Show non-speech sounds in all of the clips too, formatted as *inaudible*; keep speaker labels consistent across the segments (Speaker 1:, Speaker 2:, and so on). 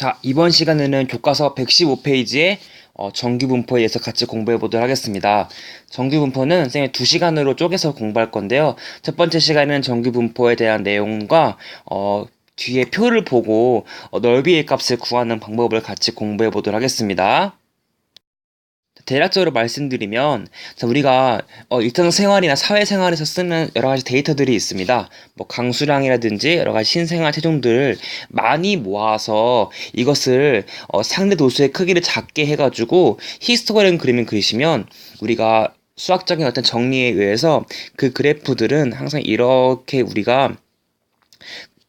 Speaker 1: 자, 이번 시간에는 교과서 115페이지의 어, 정규 분포에 대해서 같이 공부해 보도록 하겠습니다. 정규 분포는 쌤이 두 시간으로 쪼개서 공부할 건데요. 첫 번째 시간은 정규 분포에 대한 내용과 어, 뒤에 표를 보고 어, 넓이의 값을 구하는 방법을 같이 공부해 보도록 하겠습니다. 대략적으로 말씀드리면 자, 우리가 어, 일상생활이나 사회생활에서 쓰는 여러 가지 데이터들이 있습니다. 뭐 강수량이라든지 여러 가지 신생아 체중들을 많이 모아서 이것을 어, 상대 도수의 크기를 작게 해가지고 히스토그램 그림을 그리시면 우리가 수학적인 어떤 정리에 의해서 그 그래프들은 항상 이렇게 우리가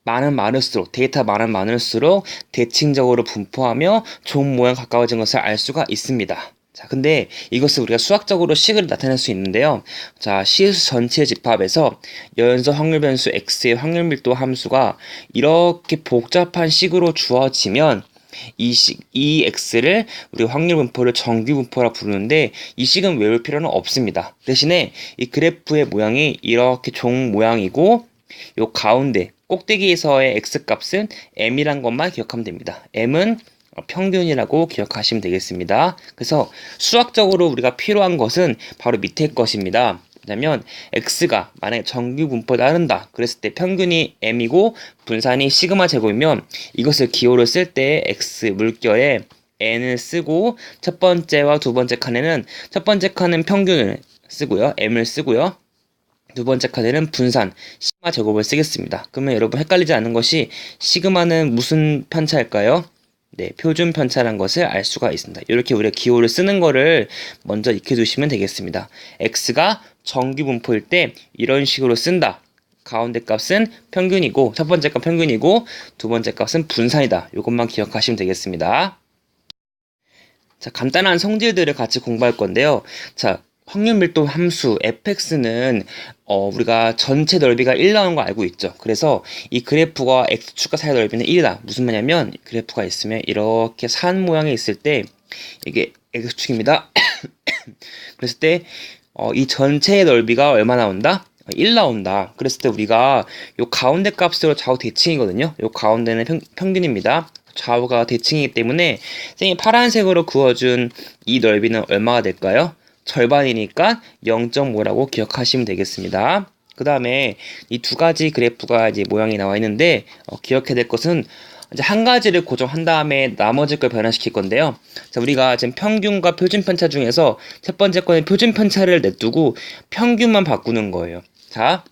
Speaker 1: 많은 많을수록 데이터 많은 많을수록 대칭적으로 분포하며 종 모양 가까워진 것을 알 수가 있습니다. 자, 근데 이것을 우리가 수학적으로 식을 나타낼 수 있는데요. 자, 시수 전체 집합에서 여연소 확률 변수 x의 확률 밀도 함수가 이렇게 복잡한 식으로 주어지면 이 식, 이 x를 우리 확률 분포를 정규 분포라 부르는데 이 식은 외울 필요는 없습니다. 대신에 이 그래프의 모양이 이렇게 종 모양이고 요 가운데 꼭대기에서의 x 값은 m이란 것만 기억하면 됩니다. m은 평균이라고 기억하시면 되겠습니다. 그래서 수학적으로 우리가 필요한 것은 바로 밑에 것입니다. 왜냐면 x가 만약에 정규 분포에 따른다 그랬을 때 평균이 m이고 분산이 시그마 제곱이면 이것을 기호로 쓸 때 x 물결에 n을 쓰고 첫 번째와 두 번째 칸에는 첫 번째 칸은 평균을 쓰고요 m을 쓰고요 두 번째 칸에는 분산 시그마 제곱을 쓰겠습니다. 그러면 여러분 헷갈리지 않는 것이 시그마는 무슨 편차일까요? 네, 표준 편차란 것을 알 수가 있습니다. 이렇게 우리가 기호를 쓰는 거를 먼저 익혀 두시면 되겠습니다. x가 정규 분포일 때 이런 식으로 쓴다. 가운데 값은 평균이고 첫 번째 값 평균이고 두 번째 값은 분산이다. 이것만 기억하시면 되겠습니다. 자, 간단한 성질들을 같이 공부할 건데요. 자, 확률 밀도 함수 fx는 어, 우리가 전체 넓이가 1 나오는 거 알고 있죠. 그래서 이 그래프가 x축과 사이 넓이는 1이다. 무슨 말이냐면 그래프가 있으면 이렇게 산 모양이 있을 때 이게 x축입니다. *coughs* 그랬을 때 어, 이 전체의 넓이가 얼마 나온다? 1 나온다. 그랬을 때 우리가 요 가운데 값으로 좌우 대칭이거든요. 요 가운데는 평, 평균입니다. 좌우가 대칭이기 때문에 쌤이 파란색으로 그어준 이 넓이는 얼마가 될까요? 절반이니까 0.5라고 기억하시면 되겠습니다. 그 다음에 이 두 가지 그래프가 이제 모양이 나와 있는데 어, 기억해야 될 것은 이제 한 가지를 고정한 다음에 나머지 걸 변화시킬 건데요. 자, 우리가 지금 평균과 표준 편차 중에서 첫 번째 거는 표준 편차를 냅두고 평균만 바꾸는 거예요. 자,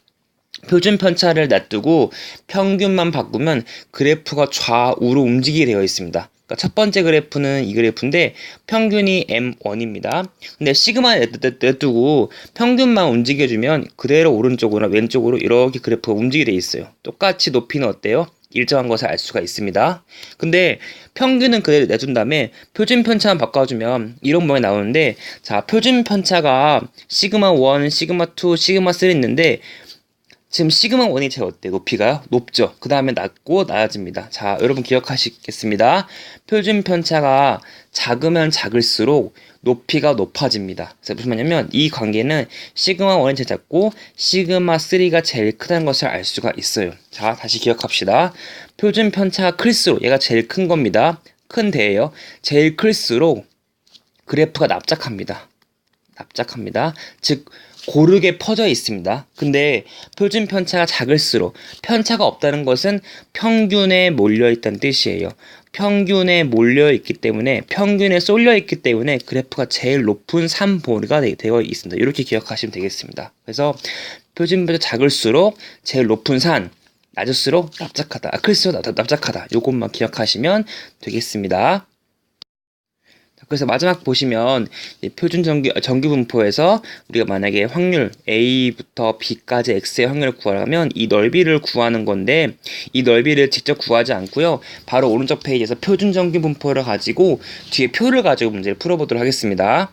Speaker 1: 표준 편차를 놔두고 평균만 바꾸면 그래프가 좌우로 움직이게 되어 있습니다. 그러니까 첫 번째 그래프는 이 그래프인데 평균이 M1입니다. 근데 시그마 냅두고 평균만 움직여주면 그대로 오른쪽으로 왼쪽으로 이렇게 그래프가 움직이게 돼 있어요. 똑같이 높이는 어때요? 일정한 것을 알 수가 있습니다. 근데 평균은 그대로 내준 다음에 표준 편차만 바꿔주면 이런 모양이 나오는데 자 표준 편차가 시그마 1, 시그마 2, 시그마 3 있는데 지금 시그마 1이 제일 어때? 높이가요? 높죠. 그 다음에 낮고 낮아집니다. 자, 여러분 기억하시겠습니다. 표준 편차가 작으면 작을수록 높이가 높아집니다. 그래서 무슨 말이냐면 이 관계는 시그마 1이 제일 작고 시그마 3가 제일 크다는 것을 알 수가 있어요. 자, 다시 기억합시다. 표준 편차가 클수록 얘가 제일 큰 겁니다. 큰 대예요. 제일 클수록 그래프가 납작합니다. 납작합니다. 즉 고르게 퍼져 있습니다. 근데 표준 편차가 작을수록 편차가 없다는 것은 평균에 몰려 있다는 뜻이에요. 평균에 몰려 있기 때문에 평균에 쏠려 있기 때문에 그래프가 제일 높은 산보가 되어 있습니다. 이렇게 기억하시면 되겠습니다. 그래서 표준 편차 작을수록 제일 높은 산 낮을수록 납작하다. 아, 클수록 납작하다. 요것만 기억하시면 되겠습니다. 그래서 마지막 보시면 표준 정규, 분포에서 우리가 만약에 확률 A부터 B까지 X의 확률을 구하려면 이 넓이를 구하는 건데 이 넓이를 직접 구하지 않고요. 바로 오른쪽 페이지에서 표준 정규 분포를 가지고 뒤에 표를 가지고 문제를 풀어보도록 하겠습니다.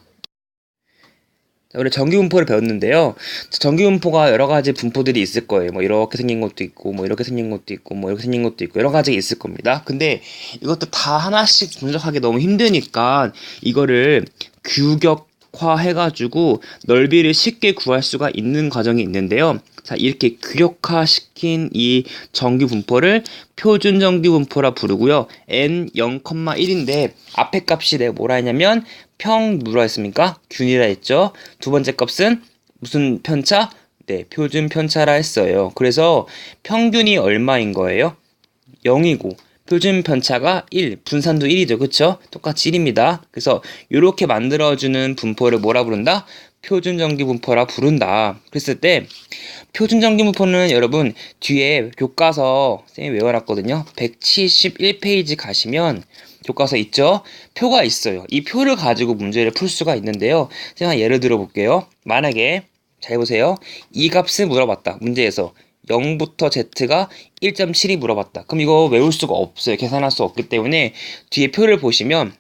Speaker 1: 우리 정규 분포를 배웠는데요. 정규 분포가 여러 가지 분포들이 있을 거예요. 뭐 이렇게 생긴 것도 있고, 뭐 이렇게 생긴 것도 있고, 뭐 이렇게 생긴 것도 있고, 여러 가지가 있을 겁니다. 근데 이것도 다 하나씩 분석하기 너무 힘드니까 이거를 규격 규격화해가지고 넓이를 쉽게 구할 수가 있는 과정이 있는데요. 자, 이렇게 규격화시킨 이 정규 분포를 표준 정규 분포라 부르고요. n 0,1인데 앞에 값이 내가 뭐라 했냐면 평 뭐라 했습니까? 균이라 했죠. 두 번째 값은 무슨 편차? 네, 표준 편차라 했어요. 그래서 평균이 얼마인 거예요? 0이고 표준 편차가 1, 분산도 1이죠. 그쵸? 똑같이 1입니다. 그래서 이렇게 만들어주는 분포를 뭐라 부른다? 표준 정규 분포라 부른다. 그랬을 때 표준 정규 분포는 여러분 뒤에 교과서 쌤이 외워놨거든요. 171페이지 가시면 교과서 있죠? 표가 있어요. 이 표를 가지고 문제를 풀 수가 있는데요. 제가 예를 들어 볼게요. 만약에 잘 보세요. 이 값을 물어봤다. 문제에서 0부터 Z가 1.7이 물어봤다. 그럼 이거 외울 수가 없어요. 계산할 수 없기 때문에 뒤에 표를 보시면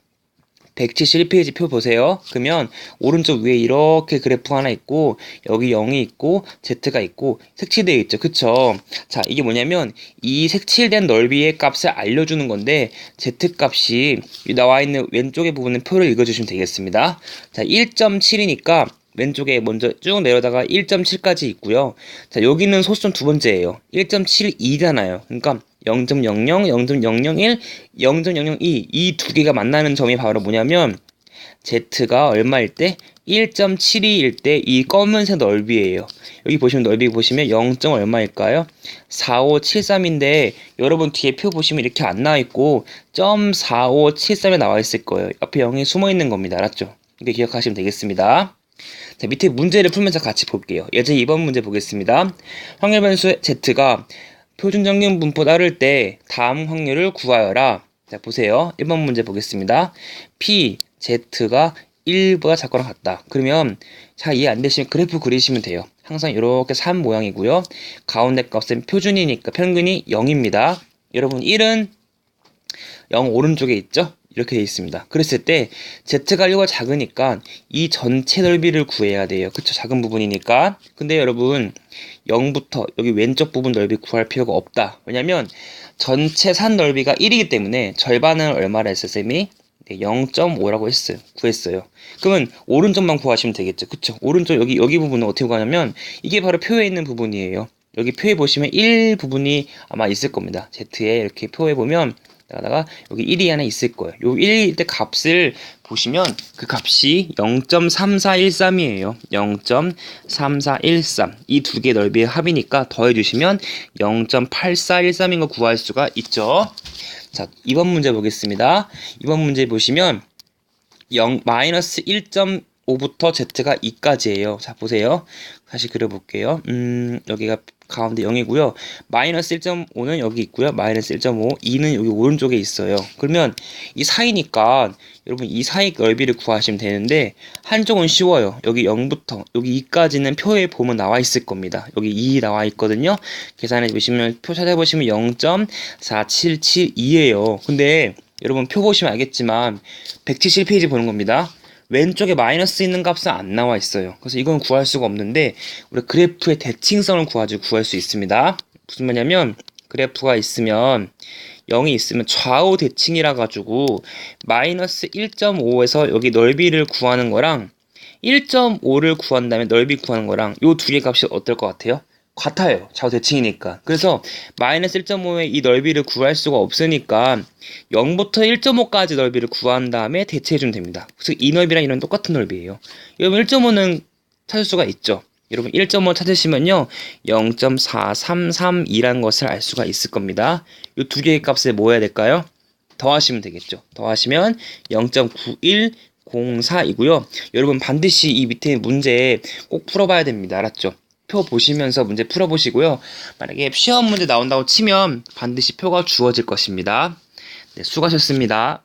Speaker 1: 171페이지 표 보세요. 그러면 오른쪽 위에 이렇게 그래프 하나 있고 여기 0이 있고 Z가 있고 색칠되어 있죠. 그쵸? 자 이게 뭐냐면 이 색칠된 넓이의 값을 알려주는 건데 Z 값이 나와 있는 왼쪽에 부분은 표를 읽어주시면 되겠습니다. 자 1.7이니까 왼쪽에 먼저 쭉 내려다가 1.7까지 있고요. 자, 여기는 소수점 두 번째예요. 1.72잖아요. 그러니까 0.00, 0.001, 0.002 이 두 개가 만나는 점이 바로 뭐냐면 z가 얼마일 때 1.72일 때 이 검은색 넓이에요. 여기 보시면 넓이 보시면 0. 얼마일까요? 4573인데 여러분 뒤에 표 보시면 이렇게 안 나와 있고 0.4573에 나와 있을 거예요. 옆에 0이 숨어 있는 겁니다. 알았죠? 이게 기억하시면 되겠습니다. 자, 밑에 문제를 풀면서 같이 볼게요. 예제 2번 문제 보겠습니다. 확률 변수 z가 표준 정규 분포 따를 때 다음 확률을 구하여라. 자, 보세요. 1번 문제 보겠습니다. p z가 1보다 작거나 같다. 그러면 자, 이해 안 되시면 그래프 그리시면 돼요. 항상 이렇게 3 모양이고요. 가운데 값은 표준이니까 평균이 0입니다. 여러분 1은 0 오른쪽에 있죠? 이렇게 되어 있습니다. 그랬을 때 z가 1과 작으니까 이 전체 넓이를 구해야 돼요. 그쵸? 작은 부분이니까. 근데 여러분 0부터 여기 왼쪽 부분 넓이 구할 필요가 없다. 왜냐면 전체 산 넓이가 1이기 때문에 절반을 얼마라 했어요, 쌤이? 네, 0.5라고 했어요. 구했어요. 그러면 오른쪽만 구하시면 되겠죠. 그쵸? 오른쪽 여기 여기 부분은 어떻게 구하냐면 이게 바로 표에 있는 부분이에요. 여기 표에 보시면 1 부분이 아마 있을 겁니다. Z에 이렇게 표에 보면 다가 여기 1이 하나 있을 거예요. 요 1일 때 값을 보시면 그 값이 0.3413이에요. 0.3413. 이 두 개 넓이의 합이니까 더해 주시면 0.8413인 거 구할 수가 있죠. 자, 2번 문제 보겠습니다. 2번 문제 보시면 0 마이너스 1.5부터 z가 2까지예요. 자, 보세요. 다시 그려볼게요. 음, 여기가 가운데 0이고요. 마이너스 1.5는 여기 있고요. 마이너스 1.5, 2는 여기 오른쪽에 있어요. 그러면 이 사이니까 여러분 이 사이 넓이를 구하시면 되는데 한쪽은 쉬워요. 여기 0부터 여기 2까지는 표에 보면 나와 있을 겁니다. 여기 2 나와 있거든요. 계산해 보시면 표 찾아보시면 0.4772예요. 근데 여러분 표 보시면 알겠지만 171페이지 보는 겁니다. 왼쪽에 마이너스 있는 값은 안 나와 있어요. 그래서 이건 구할 수가 없는데 우리 그래프의 대칭성을 구하지 구할 수 있습니다. 무슨 말이냐면 그래프가 있으면 0이 있으면 좌우 대칭이라 가지고 마이너스 1.5에서 여기 넓이를 구하는 거랑 1.5를 구한 다음에 넓이 구하는 거랑 요 두 개 값이 어떨 것 같아요? 같아요. 좌우 대칭이니까. 그래서 마이너스 1.5의 이 넓이를 구할 수가 없으니까 0부터 1.5까지 넓이를 구한 다음에 대체해주면 됩니다. 그래서 이 넓이랑 이런 똑같은 넓이에요. 여러분 1.5는 찾을 수가 있죠. 여러분 1.5 찾으시면요 0.4332라는 것을 알 수가 있을 겁니다. 이 두 개의 값을 뭐 해야 될까요? 더하시면 되겠죠. 더하시면 0.9104이고요. 여러분 반드시 이 밑에 문제 꼭 풀어봐야 됩니다. 알았죠? 표 보시면서 문제 풀어보시고요. 만약에 시험 문제 나온다고 치면 반드시 표가 주어질 것입니다. 네, 수고하셨습니다.